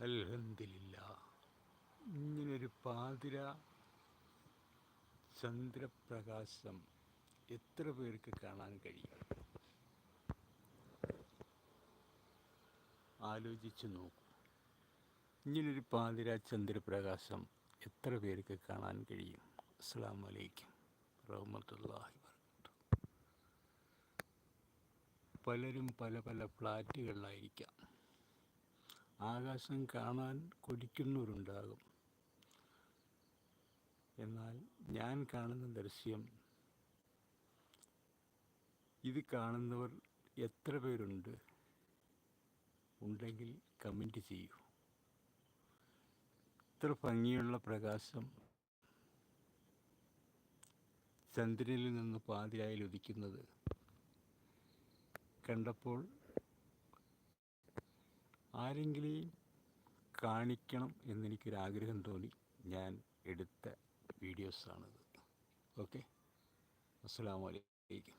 അൽഹംദില്ല ഇങ്ങനൊരു പാതിര ചന്ദ്രപ്രകാശം എത്ര പേർക്ക് കാണാൻ കഴിയും ആലോചിച്ച് നോക്കൂ. ഇങ്ങനൊരു പാതിര ചന്ദ്രപ്രകാശം എത്ര പേർക്ക് കാണാൻ കഴിയും? അസ്സാം വലൈക്കും വബറകാതുഹു. പലരും പല പല ഫ്ലാറ്റുകളിലായിരിക്കാം. ആകാശം കാണാൻ കൊതിക്കുന്നവരുണ്ടാകും. എന്നാൽ ഞാൻ കാണുന്ന ദൃശ്യം ഇത് കാണുന്നവർ എത്ര പേരുണ്ട് ഉണ്ടെങ്കിൽ കമന്റ് ചെയ്യൂ. ഇത്ര ഭംഗിയുള്ള പ്രകാശം ചന്ദ്രനിൽ നിന്ന് പാതിരായിൽ ഉദിക്കുന്നത് കണ്ടപ്പോൾ ആരെങ്കിലും കാണിക്കണം എന്നെനിക്കൊരാഗ്രഹം തോന്നി ഞാൻ എടുത്ത വീഡിയോസാണിത്. ഓക്കെ? അസ്സാം വലൈക്കും